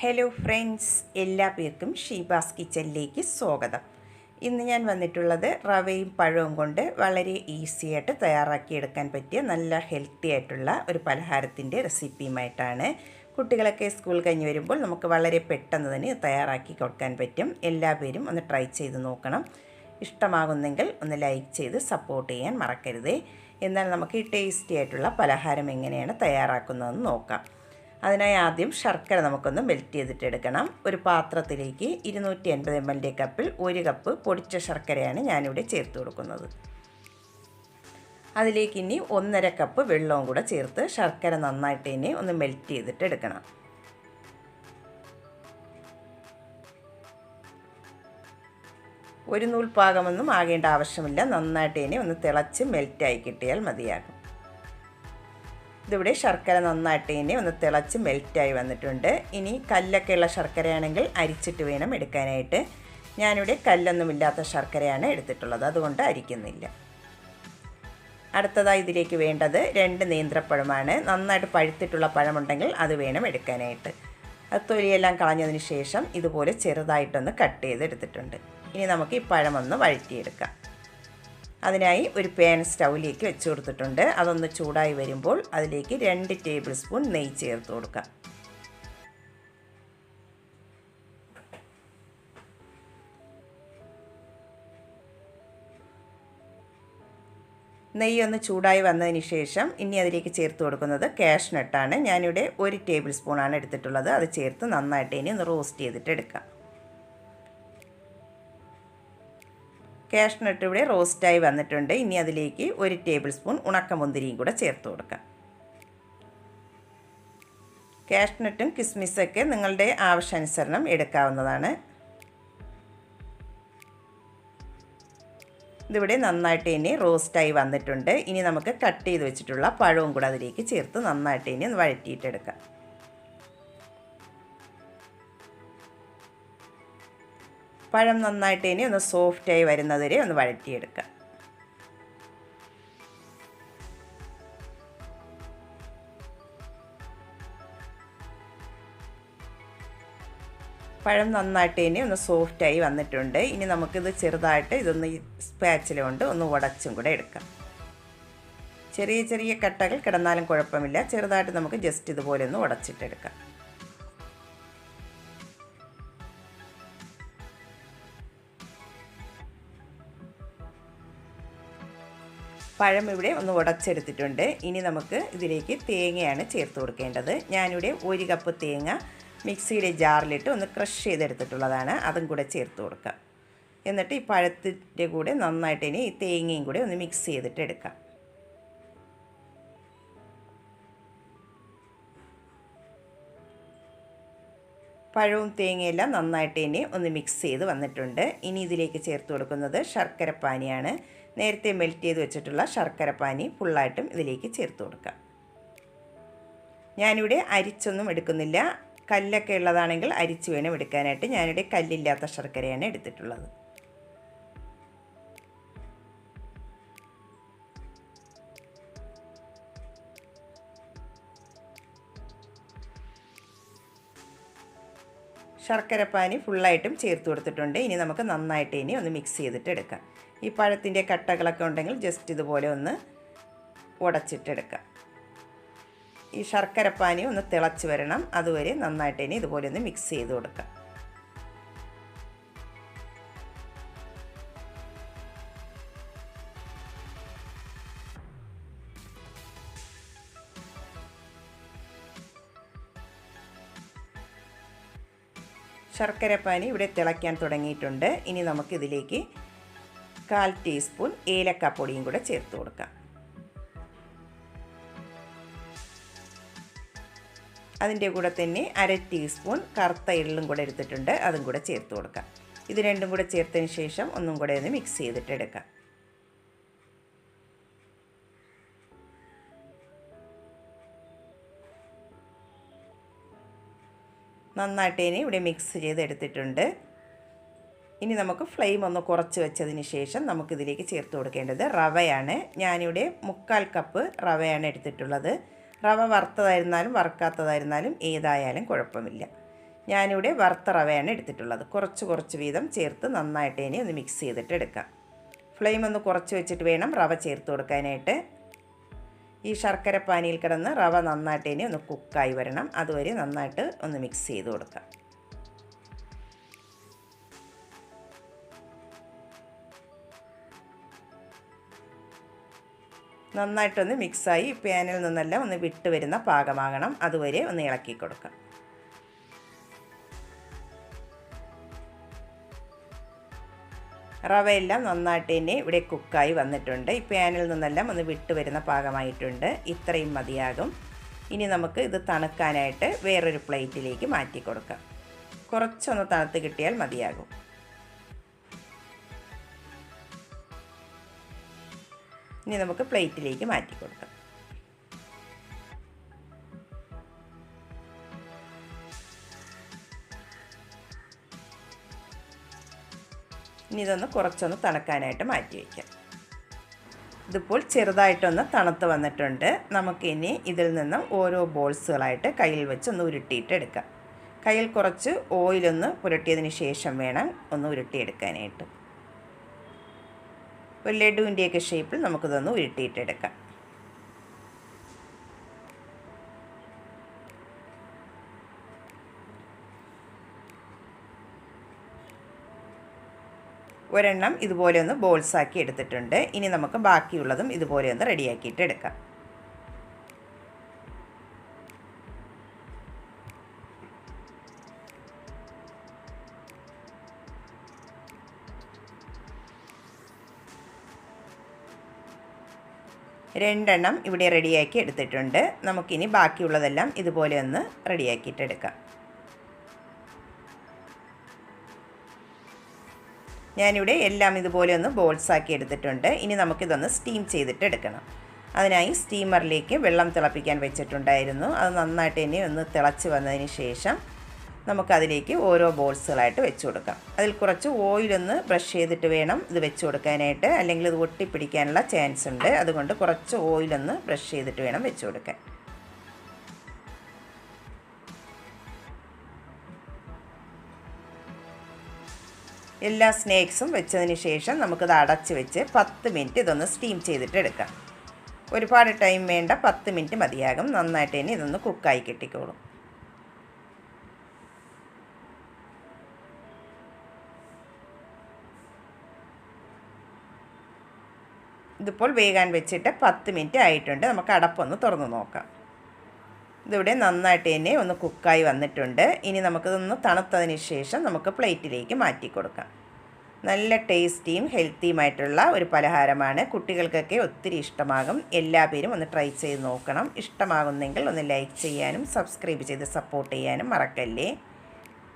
Hello friends എല്ലാ പേർക്കും ഷീബാസ് കിച്ചനിലേക്ക് സ്വാഗതം. ഇന്ന് ഞാൻ വന്നിട്ടുള്ളത് റവയും പഴവും കൊണ്ട് വളരെ ഈസി ആയിട്ട് തയ്യാറാക്കിയെടുക്കാൻ പറ്റിയ നല്ല ഹെൽത്തി ആയിട്ടുള്ള ഒരു പലഹാരത്തിന്റെ റെസിപ്പിയുമായിട്ടാണ് കുട്ടികളൊക്കെ സ്കൂൾ കഴിഞ്ഞ് വരുമ്പോൾ നമുക്ക് വളരെ പെട്ടെന്ന് തന്നെ തയ്യാറാക്കി കൊടുക്കാൻ പറ്റും. എല്ലാ പേരും ഒന്ന് ട്രൈ ചെയ്ത് നോക്കണം. ഇഷ്ടമാകുന്നെങ്കിൽ ഒന്ന് ലൈക്ക് ചെയ്ത് സപ്പോർട്ട് ചെയ്യാൻ മറക്കരുതേ. എന്നാൽ നമുക്ക് ഈ ടേസ്റ്റി ആയിട്ടുള്ള പലഹാരം എങ്ങനെയാണ് തയ്യാറാക്കുന്നതെന്ന് നോക്കാം. അതിനായി ആദ്യം ശർക്കര നമുക്കൊന്ന് മെൽറ്റ് ചെയ്തിട്ട് എടുക്കണം. ഒരു പാത്രത്തിലേക്ക് ഇരുന്നൂറ്റി എൺപത് എം എൽ കപ്പിൽ ഒരു കപ്പ് പൊടിച്ച ശർക്കരയാണ് ഞാനിവിടെ ചേർത്ത് കൊടുക്കുന്നത്. അതിലേക്ക് ഇനി ഒന്നര കപ്പ് വെള്ളവും കൂടെ ചേർത്ത് ശർക്കര നന്നായിട്ട് ഇനി ഒന്ന് മെൽറ്റ് ചെയ്തിട്ട് എടുക്കണം. ഒരു നൂൽ പാകമൊന്നും ആകേണ്ട ആവശ്യമില്ല. നന്നായിട്ട് ഇനി ഒന്ന് തിളച്ച് മെൽറ്റായി കിട്ടിയാൽ മതിയാകും. ഇതിവിടെ ശർക്കര നന്നായിട്ട് ഇനി ഒന്ന് തിളച്ച് മെൽറ്റായി വന്നിട്ടുണ്ട്. ഇനി കല്ലൊക്കെയുള്ള ശർക്കരയാണെങ്കിൽ അരിച്ചിട്ട് വേണം എടുക്കാനായിട്ട്. ഞാനിവിടെ കല്ലൊന്നുമില്ലാത്ത ശർക്കരയാണ് എടുത്തിട്ടുള്ളത് അതുകൊണ്ട് അരിക്കുന്നില്ല. അടുത്തതായി ഇതിലേക്ക് വേണ്ടത് രണ്ട് നേന്ത്രപ്പഴമാണ്. നന്നായിട്ട് പഴുത്തിട്ടുള്ള പഴമുണ്ടെങ്കിൽ അത് വേണം എടുക്കാനായിട്ട്. അത് തൊലിയെല്ലാം കളഞ്ഞതിന് ശേഷം ഇതുപോലെ ചെറുതായിട്ടൊന്ന് കട്ട് ചെയ്ത് എടുത്തിട്ടുണ്ട് ഇനി നമുക്ക് ഈ പഴമൊന്ന് വഴറ്റിയെടുക്കാം. അതിനായി ഒരു പാൻ സ്റ്റൗവിലേക്ക് വെച്ച് കൊടുത്തിട്ടുണ്ട്. അതൊന്ന് ചൂടായി വരുമ്പോൾ അതിലേക്ക് രണ്ട് ടേബിൾ സ്പൂൺ നെയ്യ് ചേർത്ത് കൊടുക്കാം. നെയ്യ് ഒന്ന് ചൂടായി വന്നതിന് ശേഷം ഇനി അതിലേക്ക് ചേർത്ത് കൊടുക്കുന്നത് കാഷ്നട്ടാണ് ഞാനിവിടെ ഒരു ടേബിൾ സ്പൂണാണ് എടുത്തിട്ടുള്ളത്. അത് ചേർത്ത് നന്നായിട്ട് ഇനി ഒന്ന് റോസ്റ്റ് ചെയ്തിട്ട് എടുക്കാം. കാഷ്നട്ട് ഇവിടെ റോസ്റ്റായി വന്നിട്ടുണ്ട്. ഇനി അതിലേക്ക് ഒരു ടേബിൾ സ്പൂൺ ഉണക്കമുന്തിരിയും കൂടെ ചേർത്ത് കൊടുക്കാം. കാഷ്നട്ടും കിസ്മിസൊക്കെ നിങ്ങളുടെ ആവശ്യാനുസരണം എടുക്കാവുന്നതാണ്. ഇതിവിടെ നന്നായിട്ട് ഇനി റോസ്റ്റായി വന്നിട്ടുണ്ട്. ഇനി നമുക്ക് കട്ട് ചെയ്ത് വെച്ചിട്ടുള്ള പഴവും കൂടെ അതിലേക്ക് ചേർത്ത് നന്നായിട്ട് ഇനി വഴറ്റിയിട്ടെടുക്കാം. പഴം നന്നായിട്ട് ഇനി ഒന്ന് സോഫ്റ്റായി വരുന്നതുവരെ ഒന്ന് വഴറ്റിയെടുക്കുക പഴം നന്നായിട്ട് ഇനി ഒന്ന് സോഫ്റ്റായി വന്നിട്ടുണ്ട്. ഇനി നമുക്കിത് ചെറുതായിട്ട് ഇതൊന്ന് സ്പാച്ചില കൊണ്ട് ഒന്ന് ഉടച്ചും കൂടെ എടുക്കാം. ചെറിയ ചെറിയ കട്ടകൾ കിടന്നാലും കുഴപ്പമില്ല. ചെറുതായിട്ട് നമുക്ക് ജസ്റ്റ് ഇതുപോലെ ഒന്ന് ഉടച്ചിട്ടെടുക്കാം. പഴം ഇവിടെ ഒന്ന് ഉടച്ചെടുത്തിട്ടുണ്ട്. ഇനി നമുക്ക് ഇതിലേക്ക് തേങ്ങയാണ് ചേർത്ത് കൊടുക്കേണ്ടത്. ഞാനിവിടെ ഒരു കപ്പ് തേങ്ങ മിക്സിയുടെ ജാറിലിട്ട് ഒന്ന് ക്രഷ് ചെയ്തെടുത്തിട്ടുള്ളതാണ്. അതും കൂടെ ചേർത്ത് കൊടുക്കാം. എന്നിട്ട് ഈ പഴത്തിന്റെ കൂടെ നന്നായിട്ട് ഇനി ഈ തേങ്ങയും കൂടെ ഒന്ന് മിക്സ് ചെയ്തിട്ട് എടുക്കാം. പഴവും തേങ്ങയെല്ലാം നന്നായിട്ട് ഇനി ഒന്ന് മിക്സ് ചെയ്ത് വന്നിട്ടുണ്ട്. ഇനി ഇതിലേക്ക് ചേർത്ത് കൊടുക്കുന്നത് ശർക്കരപ്പാനിയാണ് നേരത്തെ മെൽറ്റ് ചെയ്ത് വെച്ചിട്ടുള്ള ശർക്കരപ്പാനി ഫുള്ളായിട്ടും ഇതിലേക്ക് ചേർത്ത് കൊടുക്കാം. ഞാനിവിടെ അരിച്ചൊന്നും എടുക്കുന്നില്ല. കല്ലൊക്കെ ഉള്ളതാണെങ്കിൽ അരിച്ച് വേണം എടുക്കാനായിട്ട്. ഞാനിവിടെ കല്ലില്ലാത്ത ശർക്കരയാണ് എടുത്തിട്ടുള്ളത്. ശർക്കരപ്പാനി ഫുള്ളായിട്ടും ചേർത്ത് കൊടുത്തിട്ടുണ്ട്. ഇനി നമുക്ക് നന്നായിട്ട് ഇനി ഒന്ന് മിക്സ് ചെയ്തിട്ട് എടുക്കാം. ഈ പഴത്തിന്റെ കട്ടകളൊക്കെ ഉണ്ടെങ്കിൽ ജസ്റ്റ് ഇതുപോലെ ഒന്ന് ഉടച്ചിട്ടെടുക്കാം ഈ ശർക്കരപ്പാനി ഒന്ന് തിളച്ച് വരണം. അതുവരെ നന്നായിട്ട് ഇനി ഇതുപോലെ ഒന്ന് മിക്സ് ചെയ്ത് കൊടുക്കാം. ശർക്കരപ്പാനി ഇവിടെ തിളയ്ക്കാൻ തുടങ്ങിയിട്ടുണ്ട്. ഇനി നമുക്കിതിലേക്ക് കാൽ ടീസ്പൂൺ ഏലക്കാപ്പൊടിയും കൂടെ ചേർത്ത് കൊടുക്കാം. അതിന്റെ കൂടെ തന്നെ അര ടീസ്പൂൺ കറുത്ത എള്ളും കൂടെ എടുത്തിട്ടുണ്ട്. അതും കൂടെ ചേർത്ത് കൊടുക്കാം. ഇത് രണ്ടും കൂടെ ചേർത്തതിന് ശേഷം ഒന്നും കൂടെ ഒന്ന് മിക്സ് ചെയ്തിട്ട് നന്നായിട്ട് ഇനി ഇവിടെ മിക്സ് ചെയ്തെടുത്തിട്ടുണ്ട്. ഇനി നമുക്ക് ഫ്ലെയിം ഒന്ന് കുറച്ച് വെച്ചതിന് ശേഷം നമുക്കിതിലേക്ക് ചേർത്ത് കൊടുക്കേണ്ടത് റവയാണ്. ഞാനിവിടെ മുക്കാൽ കപ്പ് റവയാണ് എടുത്തിട്ടുള്ളത്. റവ വറുത്തതായിരുന്നാലും വറുക്കാത്തതായിരുന്നാലും ഏതായാലും കുഴപ്പമില്ല. ഞാനിവിടെ വറുത്ത റവയാണ് എടുത്തിട്ടുള്ളത്. കുറച്ച് കുറച്ച് വീതം ചേർത്ത് നന്നായിട്ട് ഇനി ഒന്ന് മിക്സ് ചെയ്തിട്ട് എടുക്കാം ഫ്ലെയിം ഒന്ന് കുറച്ച് വെച്ചിട്ട് വേണം റവ ചേർത്ത് കൊടുക്കാനായിട്ട്. ഈ ശർക്കര പാനിയിൽ കിടന്ന് റവ നന്നായിട്ട് ഇനി ഒന്ന് കുക്കായി വരണം. അതുവരെ നന്നായിട്ട് ഒന്ന് മിക്സ് ചെയ്ത് കൊടുക്കാം. നന്നായിട്ടൊന്ന് മിക്സായി പാനിൽ നിന്നെല്ലാം ഒന്ന് വിട്ട് വരുന്ന പാകമാകണം. അതുവരെ ഒന്ന് ഇളക്കി കൊടുക്കാം. റവയെല്ലാം നന്നായിട്ട് തന്നെ ഇവിടെ കുക്കായി വന്നിട്ടുണ്ട്. ഈ പാനിൽ നിന്നെല്ലാം ഒന്ന് വിട്ട് വരുന്ന പാകമായിട്ടുണ്ട്. ഇത്രയും മതിയാകും. ഇനി നമുക്ക് ഇത് തണുക്കാനായിട്ട് വേറൊരു പ്ലേറ്റിലേക്ക് മാറ്റി കൊടുക്കാം. കുറച്ചൊന്ന് തണുത്ത് കിട്ടിയാൽ മതിയാകും. ഇനി നമുക്ക് പ്ലേറ്റിലേക്ക് മാറ്റി കൊടുക്കാം. ഇനി ഇതൊന്ന് കുറച്ചൊന്ന് തണുക്കാനായിട്ട് മാറ്റി വയ്ക്കാം. ഇതിപ്പോൾ ചെറുതായിട്ടൊന്ന് തണുത്ത് വന്നിട്ടുണ്ട്. നമുക്കിനി ഇതിൽ നിന്നും ഓരോ ബോൾസുകളായിട്ട് കയ്യിൽ വെച്ച് ഒന്ന് ഉരുട്ടിയിട്ട് എടുക്കാം. കയ്യിൽ കുറച്ച് ഓയിലൊന്ന് പുരട്ടിയതിന് ശേഷം വേണം ഒന്ന് ഉരുട്ടിയെടുക്കാനായിട്ട്. ഒരു ലഡുവിന്റെയൊക്കെ ഷേപ്പിൽ നമുക്കിതൊന്ന് ഉരുട്ടിയിട്ടെടുക്കാം ഒരെണ്ണം ഇതുപോലെ ഒന്ന് ബോൾസാക്കി എടുത്തിട്ടുണ്ട്. ഇനി നമുക്ക് ബാക്കിയുള്ളതും ഇതുപോലെ ഒന്ന് റെഡിയാക്കിയിട്ട് എടുക്കാം. രണ്ടെണ്ണം ഇവിടെ റെഡിയാക്കി എടുത്തിട്ടുണ്ട്. നമുക്കിനി ബാക്കിയുള്ളതെല്ലാം ഇതുപോലെ ഒന്ന് റെഡിയാക്കിയിട്ട് ഞാനിവിടെ എല്ലാം ഇതുപോലെ ഒന്ന് ബോൾസ് ആക്കി എടുത്തിട്ടുണ്ട്. ഇനി നമുക്കിതൊന്ന് സ്റ്റീം ചെയ്തിട്ട് എടുക്കണം. അതിനായി സ്റ്റീമറിലേക്ക് വെള്ളം തിളപ്പിക്കാൻ വെച്ചിട്ടുണ്ടായിരുന്നു. അത് നന്നായിട്ട് ഇനി ഒന്ന് തിളച്ച് വന്നതിന് ശേഷം നമുക്കതിലേക്ക് ഓരോ ബോൾസുകളായിട്ട് വെച്ച് കൊടുക്കാം. അതിൽ കുറച്ച് ഓയിലൊന്ന് ബ്രഷ് ചെയ്തിട്ട് വേണം ഇത് വെച്ച് കൊടുക്കാനായിട്ട്. അല്ലെങ്കിൽ ഇത് ഒട്ടിപ്പിടിക്കാനുള്ള ചാൻസ് ഉണ്ട്. അതുകൊണ്ട് കുറച്ച് ഓയിലൊന്ന് ബ്രഷ് ചെയ്തിട്ട് വേണം വെച്ച് കൊടുക്കാൻ. എല്ലാ സ്നേക്സും വെച്ചതിന് ശേഷം നമുക്കിത് അടച്ച് വെച്ച് പത്ത് മിനിറ്റ് ഇതൊന്ന് സ്റ്റീം ചെയ്തിട്ട് എടുക്കാം ഒരുപാട് ടൈം വേണ്ട പത്ത് മിനിറ്റ് മതിയാകും. നന്നായിട്ട് തന്നെ ഇതൊന്ന് കുക്കായി കിട്ടിക്കോളും. ഇതിപ്പോൾ വേഗാൻ വെച്ചിട്ട് പത്ത് മിനിറ്റ് ആയിട്ടുണ്ട്. നമുക്ക് അടപ്പൊന്ന് തുറന്ന് നോക്കാം. ഇതിവിടെ നന്നായിട്ട് തന്നെ ഒന്ന് കുക്കായി വന്നിട്ടുണ്ട്. ഇനി നമുക്കിതൊന്ന് തണുത്തതിന് ശേഷം നമുക്ക് പ്ലേറ്റിലേക്ക് മാറ്റി കൊടുക്കാം. നല്ല ടേസ്റ്റിയും ഹെൽത്തിയുമായിട്ടുള്ള ഒരു പലഹാരമാണ്. കുട്ടികൾക്കൊക്കെ ഒത്തിരി ഇഷ്ടമാകും. എല്ലാ പേരും ഒന്ന് ട്രൈ ചെയ്ത് നോക്കണം. ഇഷ്ടമാകുന്നെങ്കിൽ ഒന്ന് ലൈക്ക് ചെയ്യാനും സബ്സ്ക്രൈബ് ചെയ്ത് സപ്പോർട്ട് ചെയ്യാനും മറക്കല്ലേ?